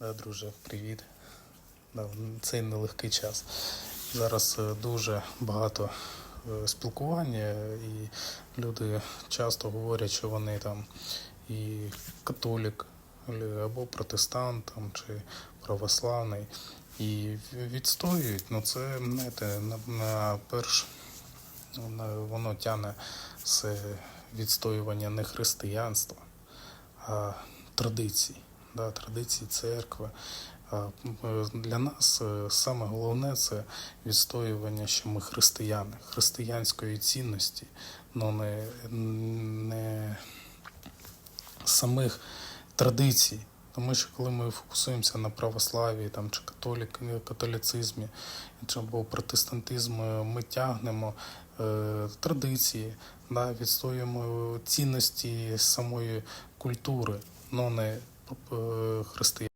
Да, друже, привіт. Да, цей нелегкий час. Зараз е, дуже багато е, спілкування, і люди часто говорять, що вони там і католік, або протестант, там, чи православний. І відстоюють, ну це знаєте, на, на перш воно тягне з відстоювання не християнства, а традицій, да, традицій церкви. Для нас е, саме головне це відстоювання, що ми християни, християнської цінності, але не, не самих традицій. Тому що коли ми фокусуємося на православі там, чи католік, католіцизмі, або протестантизмі, ми тягнемо е, традиції, да, відстоюємо цінності самої культури, але не е, християнської.